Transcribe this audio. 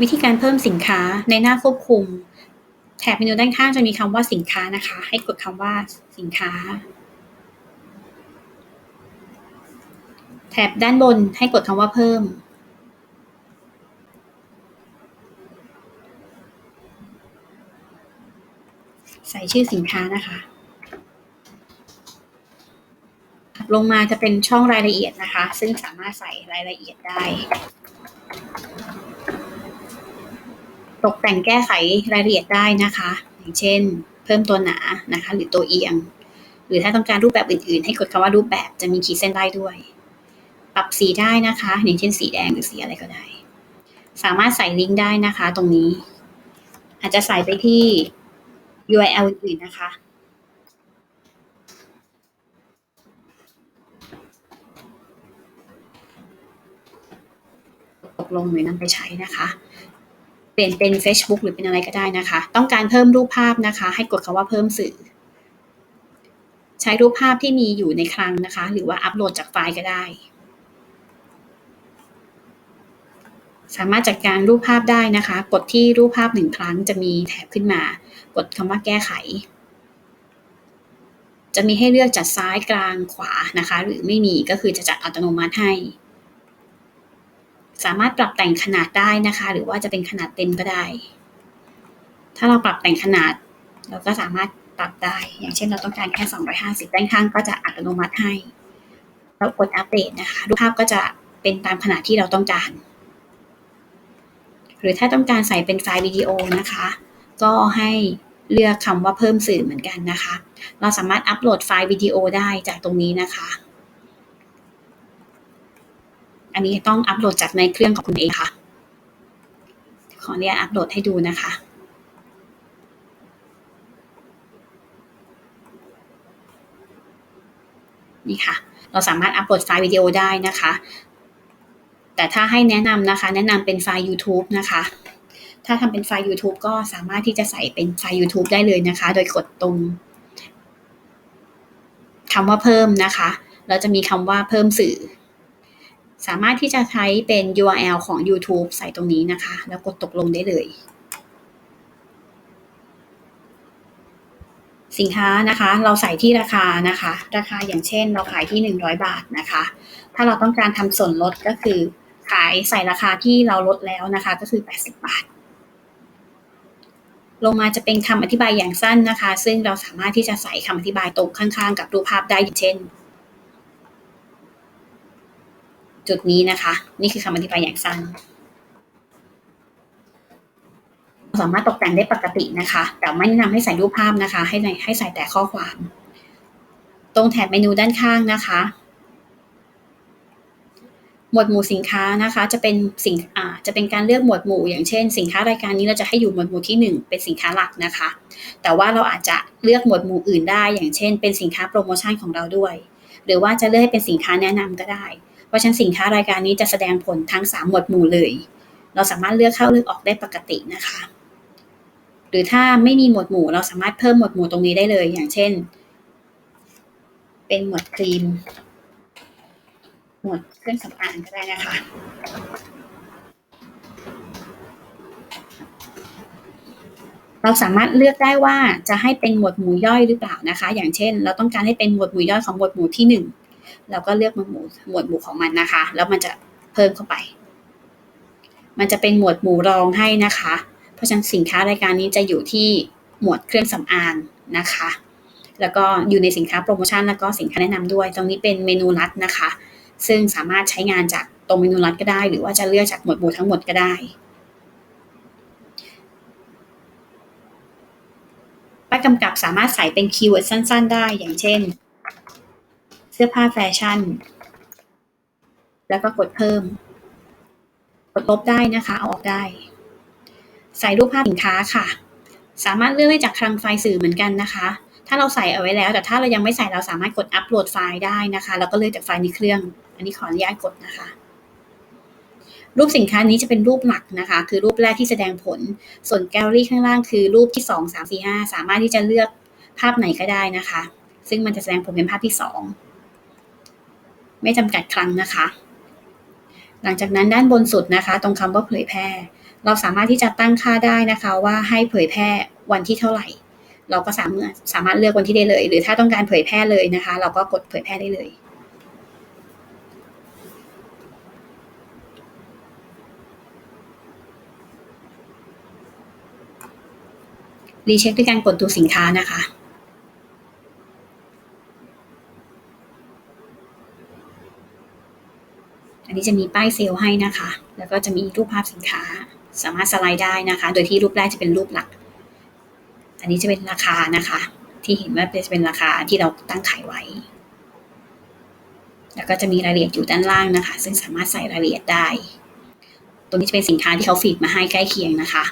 วิธีการเพิ่มสินค้าในหน้าควบคุม แถบเมนูด้านข้างจะมีคำว่าสินค้านะคะ ให้กดคำว่าสินค้า แถบด้านบนให้กดคำว่าเพิ่ม ใส่ชื่อสินค้านะคะลงมาจะเป็นช่องรายละเอียดนะคะ ซึ่งสามารถใส่รายละเอียดได้ ตกแต่งแก้ไขรายละเอียดได้นะคะ อย่างเช่น เพิ่มตัวหนานะคะ หรือตัวเอียง หรือถ้าต้องการรูปแบบอื่นๆ ให้กดคำว่ารูปแบบจะมีขีดเส้นได้ด้วย ปรับสีได้นะคะ อย่างเช่นสีแดงหรือสีอะไรก็ได้ สามารถใส่ลิงก์ได้นะคะ ตรงนี้ อาจจะใส่ไปที่ URL อื่นๆนะคะตกลงหรือนำไปใช้นะคะ เปลี่ยนเป็น Facebook หรือเป็นอะไรก็ได้นะคะ ต้องการเพิ่มรูปภาพนะคะ ให้กดคำว่าเพิ่มสื่อ ใช้รูปภาพที่มีอยู่ในคลังนะคะ หรือว่าอัปโหลดจากไฟล์ก็ได้ สามารถจัดการรูปภาพได้นะคะ กดที่รูปภาพหนึ่งครั้งจะมีแถบขึ้นมา กดคำว่าแก้ไข จะมีให้เลือกจัดซ้ายกลางขวานะคะ หรือไม่มีก็คือจะจัดอัตโนมัติให้ สามารถปรับแต่งขนาดได้นะคะ หรือว่าจะเป็นขนาดเต็มก็ได้ ถ้าเราปรับแต่งขนาด เราก็สามารถปรับได้ อย่างเช่นเราต้องการแค่ 250 ด้านข้างก็จะอัตโนมัติให้ เรากดอัปเดตนะคะรูปภาพก็จะเป็นตามขนาดที่เราต้องการ หรือถ้าต้องการใส่เป็นไฟล์วิดีโอนะคะ ก็ให้เลือกคำว่าเพิ่มสื่อเหมือนกันนะคะ เราสามารถอัปโหลดไฟล์วิดีโอได้จากตรงนี้นะคะ อันนี้ต้องอัปโหลดจากในเครื่องของคุณเองค่ะ ขออนุญาตอัปโหลดให้ดูนะคะนี่ค่ะ เราสามารถอัปโหลดไฟล์วิดีโอได้นะคะ แต่ถ้าให้แนะนำนะคะ แนะนำเป็นไฟล์ YouTube นะคะ ถ้าทำเป็นไฟล์ YouTube ก็สามารถที่จะใส่เป็นไฟล์ YouTube ได้เลยนะคะ โดยกดตรงคำว่าเพิ่มนะคะ แล้วจะมีคำว่าเพิ่มสื่อ สามารถที่จะใช้เป็น URL ของ YouTube ใส่ตรงนี้นะคะ แล้วกดตกลงได้เลย สินค้านะคะ เราใส่ที่ราคานะคะ ราคาอย่างเช่น เราขายที่ 100 บาทนะคะ ถ้าเราต้องการทำส่วนลดก็คือ ขายใส่ราคาที่เราลดแล้วนะคะ ก็คือ 80 บาท ลงมาจะเป็นคำอธิบายอย่างสั้นนะคะ ซึ่งเราสามารถที่จะใส่คำอธิบายตรงข้างๆ กับรูปภาพได้อย่างเช่น จุดนี้นะคะ นี่คือคำอธิบายอย่างสั้นสามารถตกแต่งได้ปกตินะคะ แต่ไม่แนะนำให้ใส่รูปภาพนะคะ ให้ให้ใส่แต่ข้อความ ตรงแถบเมนูด้านข้างนะคะ หมวดหมู่สินค้านะคะ จะเป็นสินอ่าจะเป็นการเลือกหมวดหมู่ อย่างเช่น สินค้ารายการนี้เราจะให้อยู่หมวดหมู่ที่ 1 เป็นสินค้าหลักนะคะ แต่ว่าเราอาจจะเลือกหมวดหมู่อื่นได้ อย่างเช่น เป็นสินค้าโปรโมชั่นของเราด้วย หรือว่าจะเลือกให้เป็นสินค้าแนะนำก็ได้ ราะฉะนั้นสินค้ารายการนี้จะแสดงผลทั้ง 3 หมวดหมู่เลย เราสามารถเลือกเข้าเลือกออกได้ปกตินะคะ หรือถ้าไม่มีหมวดหมู่ เราสามารถเพิ่มหมวดหมู่ตรงนี้ได้เลย อย่างเช่น เป็นหมวดครีม หมวดเครื่องสำอางก็ได้นะคะเราสามารถเลือกได้ว่าจะให้เป็นหมวดหมู่ย่อยหรือเปล่านะคะ อย่างเช่น เราต้องการให้เป็นหมวดหมู่ย่อยของหมวดหมู่ที่ เราก็เลือกหมวดหมู่หมวดหมู่ของมันนะคะ แล้วมันจะเพิ่มเข้าไป มันจะเป็นหมวดหมู่รองให้นะคะ เพราะฉะนั้นสินค้ารายการนี้จะอยู่ที่หมวดเครื่องสำอางนะคะ แล้วก็อยู่ในสินค้าโปรโมชั่นแล้วก็สินค้าแนะนำด้วย ตรงนี้เป็นเมนูลัดนะคะ ซึ่งสามารถใช้งานจากตรงเมนูลัดก็ได้ หรือว่าจะเลือกจากหมวดหมู่ทั้งหมดก็ได้ป้ายกำกับสามารถใส่เป็นคีย์เวิร์ดสั้น ๆ ได้ อย่างเช่น เสื้อผ้าแฟชั่น แล้วก็กดเพิ่ม กดลบได้นะคะเอาออกได้ ใส่รูปภาพสินค้าค่ะ สามารถเลือกได้จากคลังไฟล์สื่อเหมือนกันนะคะ ถ้าเราใส่เอาไว้แล้ว แต่ถ้าเรายังไม่ใส่เราสามารถกดอัปโหลดไฟล์ได้นะคะ แล้วก็เลือกจากไฟล์ในเครื่อง อันนี้ขออนุญาตกดนะคะรูปสินค้านี้จะเป็นรูปหลักนะคะ คือรูปแรกที่แสดงผล ส่วนแกลเลอรี่ข้างล่างคือรูปที่ 2 3 4 5 สามารถที่จะเลือกภาพไหนก็ได้นะคะ ซึ่งมันจะแสดงผลเป็นภาพที่ 2 ไม่จำกัดครั้งนะคะ หลังจากนั้นด้านบนสุดนะคะ ตรงคำว่าเผยแพร่ เราสามารถที่จะตั้งค่าได้นะคะว่าให้เผยแพร่วันที่เท่าไหร่ เราก็สามารถสามารถเลือกวันที่ได้เลย หรือถ้าต้องการเผยแพร่เลยนะคะ เราก็กดเผยแพร่ได้เลยรีเช็คด้วยการกดดูสินค้านะคะ อัน นี้จะมีป้ายเซลล์ให้นะคะ แล้วก็จะมีรูปภาพสินค้า สามารถสไลด์ได้นะคะ โดยที่รูปแรกจะเป็นรูปหลัก อันนี้จะเป็นราคานะคะ ที่เห็นว่าจะเป็นราคาที่เราตั้งขายไว้ แล้วก็จะมีรายละเอียดอยู่ด้านล่างนะคะ ซึ่งสามารถใส่รายละเอียดได้ ตัวนี้จะเป็นสินค้าที่เขาฟีดมาให้ใกล้เคียงนะคะ